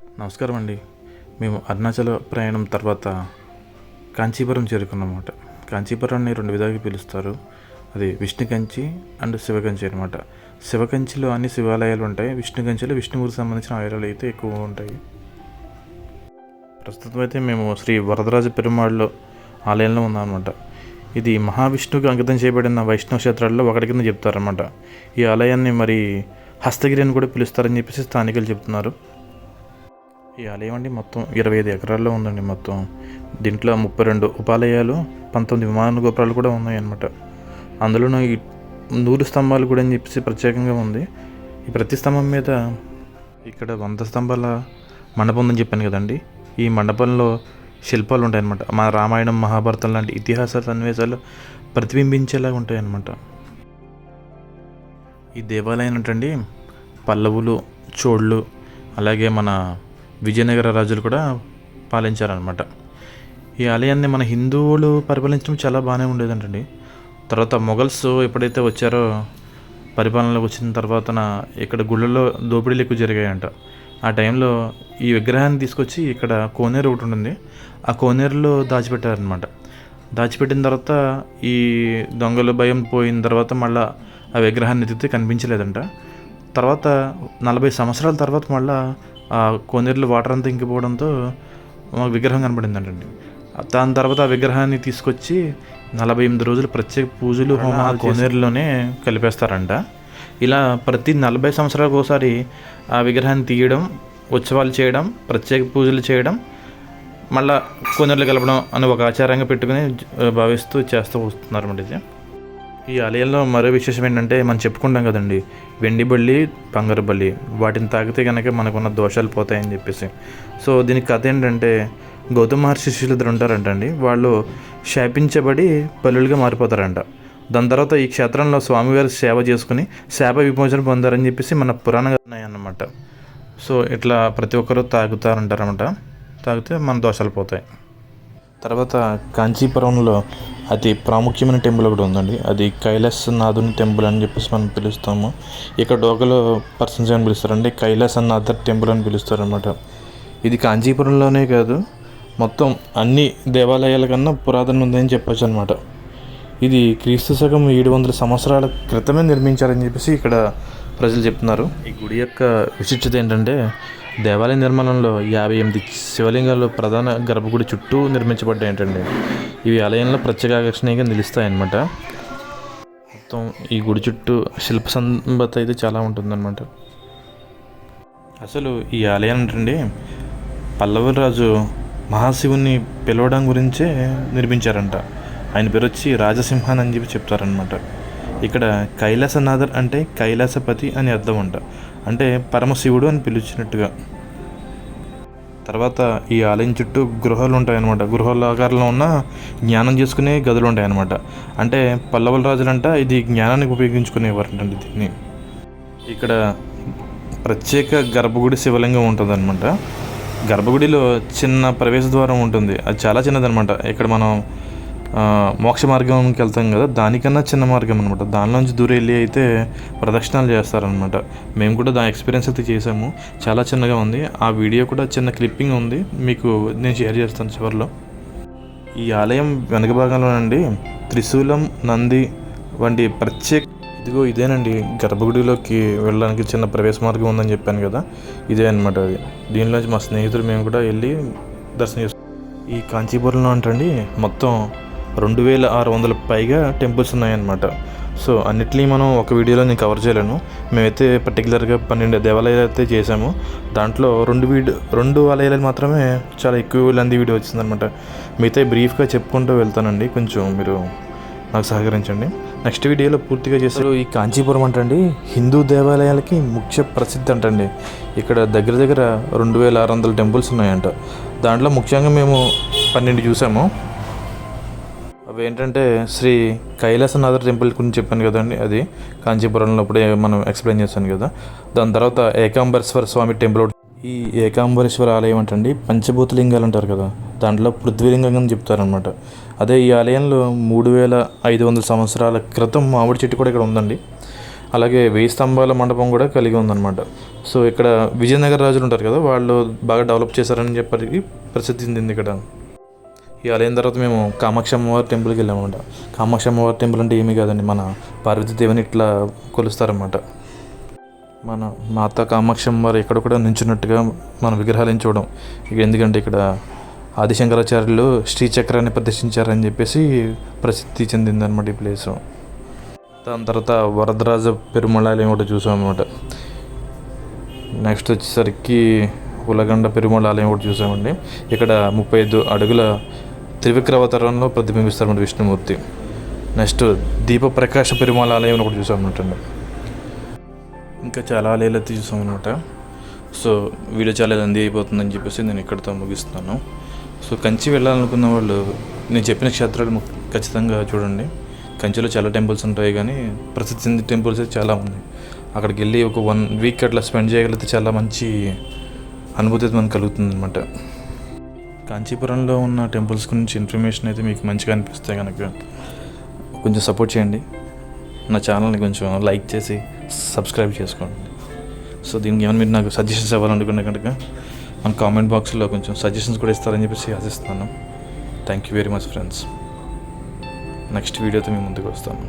నమస్కారం అండి. మేము అరుణాచల ప్రయాణం తర్వాత కాంచీపురం చేరుకున్నమాట కాంచీపురాన్ని రెండు విధాలుగా పిలుస్తారు. అది విష్ణు కంచి అండ్ శివకంచి అనమాట శివకంచిలో అన్ని శివాలయాలు ఉంటాయి. విష్ణు కంచిలో విష్ణువుకి సంబంధించిన ఆలయాలు అయితే ఎక్కువ ఉంటాయి. ప్రస్తుతం అయితే మేము శ్రీ వరదరాజ పెరుమాళ్ళలో ఆలయంలో ఉన్నామన్నమాట. ఇది మహావిష్ణువుకి అంకితం చేయబడిన వైష్ణవ క్షేత్రాల్లో ఒకటి కింద చెప్తారన్నమాట. ఈ ఆలయాన్ని మరి హస్తగిరి అని కూడా పిలుస్తారని చెప్పేసి స్థానికులు చెప్తున్నారు. ఈ ఆలయం అండి మొత్తం ఇరవై ఐదు ఎకరాల్లో ఉందండి మొత్తం. దీంట్లో ముప్పై రెండు ఉపాలయాలు పంతొమ్మిది విమాన గోపురాలు కూడా ఉన్నాయన్నమాట. అందులోనూ ఈ నూరు స్తంభాలు కూడా అని చెప్పేసి ప్రత్యేకంగా ఉంది. ఈ ప్రతి స్తంభం మీద ఇక్కడ వంద స్తంభాల మండపం ఉందని చెప్పాను కదండి. ఈ మండపంలో శిల్పాలు ఉంటాయన్నమాట. మన రామాయణం మహాభారతం లాంటి ఇతిహాస సన్నివేశాలు ప్రతిబింబించేలాగా ఉంటాయన్నమాట. ఈ దేవాలయం ఏంటండి పల్లవులు చోళ్ళు అలాగే మన విజయనగర రాజులు కూడా పాలించారనమాట ఈ ఆలయాన్ని మన హిందువులు పరిపాలించడం చాలా బాగానే ఉండేదంటండి. తర్వాత మొఘల్స్ ఎప్పుడైతే వచ్చారో పరిపాలనలోకి వచ్చిన తర్వాత ఇక్కడ గుళ్ళల్లో దోపిడీలు ఎక్కువ జరిగాయంట. ఆ టైంలో ఈ విగ్రహాన్ని తీసుకొచ్చి ఇక్కడ కోనేరు ఒకటి ఉంటుంది. ఆ కోనేరులో దాచిపెట్టారనమాట దాచిపెట్టిన తర్వాత ఈ దొంగల భయం పోయిన తర్వాత మళ్ళీ ఆ విగ్రహాన్ని ఎత్తితే కనిపించలేదంట. తర్వాత నలభై సంవత్సరాల తర్వాత మళ్ళీ ఆ కోనేరులో వాటర్ అంతా ఇంకిపోవడంతో మాకు విగ్రహం కనబడిందంటండి. దాని తర్వాత ఆ విగ్రహాన్ని తీసుకొచ్చి నలభై ఎనిమిది రోజులు ప్రత్యేక పూజలు హోమాలు కోనేరులోనే కలిపేస్తారంట. ఇలా ప్రతి నలభై సంవత్సరాలకు ఒకసారి ఆ విగ్రహాన్ని తీయడం ఉత్సవాలు చేయడం ప్రత్యేక పూజలు చేయడం మళ్ళా కోనేరులో కలపడం అని ఒక ఆచారంగా పెట్టుకుని భావిస్తూ చేస్తూ వస్తున్నారు ఇది. ఈ ఆలయంలో మరో విశేషం ఏంటంటే మనం చెప్పుకుంటాం కదండి వెండి బల్లి బంగారు బల్లి. వాటిని తాగితే కనుక మనకున్న దోషాలు పోతాయని చెప్పేసి. సో దీనికి కథ ఏంటంటే గౌతమ మహర్షి శిష్యులు ఇద్దరు ఉంటారంటండి. వాళ్ళు శాపించబడి బలులుగా మారిపోతారంట. దాని తర్వాత ఈ క్షేత్రంలో స్వామివారి సేవ చేసుకుని శాప విమోచన పొందారని చెప్పేసి మన పురాణాలు ఉన్నాయన్నమాట. సో ఇట్లా ప్రతి ఒక్కరూ తాగుతారంటారన్నమాట. తాగితే మన దోషాలు పోతాయి. తర్వాత కాంచీపురంలో అతి ప్రాముఖ్యమైన టెంపుల్ ఒకటి ఉందండి. అది కైలాస్ నాథుని టెంపుల్ అని చెప్పేసి మనం పిలుస్తాము. ఇక్కడ డోకలో పర్సన్స్ అని పిలుస్తారండి కైలాస్ నాథర్ టెంపుల్ అని పిలుస్తారు అనమాట ఇది కాంచీపురంలోనే కాదు మొత్తం అన్ని దేవాలయాల కన్నా పురాతన ఉందని చెప్పొచ్చు అనమాట ఇది క్రీస్తు శకం ఏడు వందల సంవత్సరాల క్రితమే నిర్మించారని చెప్పేసి ఇక్కడ ప్రజలు చెప్తున్నారు. ఈ గుడి యొక్క విశిష్టత ఏంటంటే దేవాలయ నిర్మాణంలో యాభై ఎనిమిది శివలింగాలు ప్రధాన గర్భగుడి చుట్టూ నిర్మించబడ్డాయి ఏంటండి ఇవి ఆలయంలో ప్రత్యేక ఆకర్షణీయంగా నిలుస్తాయన్నమాట. మొత్తం ఈ గుడి చుట్టూ శిల్ప సంపద అయితే చాలా ఉంటుందన్నమాట. అసలు ఈ ఆలయం ఏంటండి పల్లవ రాజు మహాశివుని పిలవడం గురించే నిర్మించారంట. ఆయన పేరు వచ్చి రాజసింహాన్ అని చెప్పి చెప్తారనమాట ఇక్కడ కైలాసనాథర్ అంటే కైలాసపతి అని అర్థం అంట. అంటే పరమశివుడు అని పిలిచినట్టుగా. తర్వాత ఈ ఆలయం చుట్టూ గృహాలు ఉంటాయన్నమాట. గృహాల ఆకారంలో ఉన్న జ్ఞానం చేసుకునే గదులు ఉంటాయన్నమాట. అంటే పల్లవుల రాజులంట ఇది జ్ఞానానికి ఉపయోగించుకునేవారంటండి దీన్ని. ఇక్కడ ప్రత్యేక గర్భగుడి శివలింగం ఉంటుందన్నమాట. గర్భగుడిలో చిన్న ప్రవేశ ద్వారం ఉంటుంది. అది చాలా చిన్నదనమాట ఇక్కడ మనం మోక్ష మార్గంకి వెళ్తాం కదా దానికన్నా చిన్న మార్గం అనమాట దానిలోంచి దూరం వెళ్ళి అయితే ప్రదక్షిణాలు చేస్తారనమాట మేము కూడా దాని ఎక్స్పీరియన్స్ అయితే చేసాము చాలా చిన్నగా ఉంది. ఆ వీడియో కూడా చిన్న క్లిప్పింగ్ ఉంది. మీకు నేను షేర్ చేస్తాను చివరిలో. ఈ ఆలయం వెనక భాగంలోనండి త్రిశూలం నంది వంటి ప్రత్యేక ఇదిగో ఇదేనండి. గర్భగుడిలోకి వెళ్ళడానికి చిన్న ప్రవేశ మార్గం ఉందని చెప్పాను కదా. ఇదే అనమాట అది. దీనిలోంచి మా స్నేహితులు మేము కూడా వెళ్ళి దర్శనం చేస్తాం ఈ కాంచీపురంలో అంటండి మొత్తం రెండు వేల ఆరు వందల పైగా టెంపుల్స్ ఉన్నాయన్నమాట. సో అన్నిటినీ మనం ఒక వీడియోలో నేను కవర్ చేయలేను. మేమైతే పర్టికులర్గా పన్నెండు దేవాలయాలు అయితే చేసాము దాంట్లో రెండు వీడియో రెండు ఆలయాలు మాత్రమే చాలా ఎక్కువ లంది వీడియో వచ్చిందనమాట మిగతా బ్రీఫ్గా చెప్పుకుంటూ వెళ్తానండి. కొంచెం మీరు నాకు సహకరించండి. నెక్స్ట్ వీడియోలో పూర్తిగా చేస్తారు ఈ కాంచీపురం అంటండి హిందూ దేవాలయాలకి ముఖ్య ప్రసిద్ధి అంటండి. ఇక్కడ దగ్గర దగ్గర రెండు వేల ఆరు వందల టెంపుల్స్ ఉన్నాయంట. దాంట్లో ముఖ్యంగా మేము పన్నెండు చూసాము. అవి ఏంటంటే శ్రీ కైలాసనాథర్ టెంపుల్ గురించి చెప్పాను కదండి అది కాంచీపురంలో అప్పుడే మనం ఎక్స్ప్లెయిన్ చేశాను కదా. దాని తర్వాత ఏకాంబరేశ్వర స్వామి టెంపుల్ ఈ ఏకాంబరేశ్వర ఆలయం అంటండి పంచభూతలింగాలు అంటారు కదా దాంట్లో పృథ్వీలింగం అని చెప్తారనమాట అదే ఈ ఆలయంలో మూడు వేల ఐదు వందల సంవత్సరాల క్రితం మామిడి చెట్టు కూడా ఇక్కడ ఉందండి. అలాగే వెయ్యి స్తంభాల మండపం కూడా కలిగి ఉందన్నమాట. సో ఇక్కడ విజయనగర రాజులు ఉంటారు కదా వాళ్ళు బాగా డెవలప్ చేశారని చెప్పి ప్రసిద్ధి చెందింది ఇక్కడ. ఈ ఆలయం తర్వాత మేము కామాక్షి అమ్మవారి టెంపుల్కి వెళ్ళామన్నమాట. కామాక్షి అమ్మవారి టెంపుల్ అంటే ఏమీ కాదండి మన పార్వతీదేవిని ఇట్లా కొలుస్తారన్నమాట. మన మాత కామాక్షి అమ్మవారు ఎక్కడ కూడా నించున్నట్టుగా మన విగ్రహాలను చూడడం. ఇక ఎందుకంటే ఇక్కడ ఆదిశంకరాచార్యులు శ్రీచక్రాన్ని ప్రదర్శించారని చెప్పేసి ప్రసిద్ధి చెందిందనమాట ఈ ప్లేస్. దాని తర్వాత వరదరాజ పెరుమళాలయం ఒకటి చూసాం అనమాట నెక్స్ట్ వచ్చేసరికి ఉలగండ పెరుమల ఆలయం ఒకటి చూసామండి. ఇక్కడ ముప్పై ఐదు అడుగుల త్రివిక్రవతరంలో ప్రతిబింబిస్తారన్నమాట విష్ణుమూర్తి. నెక్స్ట్ దీప ప్రకాశ పెరుమాళ ఆలయం ఒకటి చూసామన్నమాట. ఇంకా చాలా ఆలయాలు అయితే చూసాం అనమాట సో వీడియో చాలా లెంది అయిపోతుందని చెప్పేసి నేను ఇక్కడితో ముగిస్తున్నాను. సో కంచి వెళ్ళాలనుకున్న వాళ్ళు నేను చెప్పిన క్షేత్రాలు ఖచ్చితంగా చూడండి. కంచిలో చాలా టెంపుల్స్ ఉంటాయి కానీ ప్రసిద్ధి చెందిన టెంపుల్స్ అయితే చాలా ఉన్నాయి. అక్కడికి వెళ్ళి ఒక వన్ వీక్ అట్లా స్పెండ్ చేయగలిగితే చాలా మంచి అనుభూతి మనకు కలుగుతుంది అనమాట కాంచీపురంలో ఉన్న టెంపుల్స్ గురించి ఇన్ఫర్మేషన్ అయితే మీకు మంచిగా అనిపిస్తే కనుక కొంచెం సపోర్ట్ చేయండి. నా ఛానల్ని కొంచెం లైక్ చేసి సబ్స్క్రైబ్ చేసుకోండి. సో దీనికి ఏమైనా మీరు నాకు సజెషన్స్ ఇవ్వాలనుకున్నా కనుక మన కామెంట్ బాక్స్లో కొంచెం సజెషన్స్ కూడా ఇస్తారని చెప్పేసి ఆశిస్తున్నాను. Thank you very much friends next వీడియోతో మేము ముందుకు వస్తాము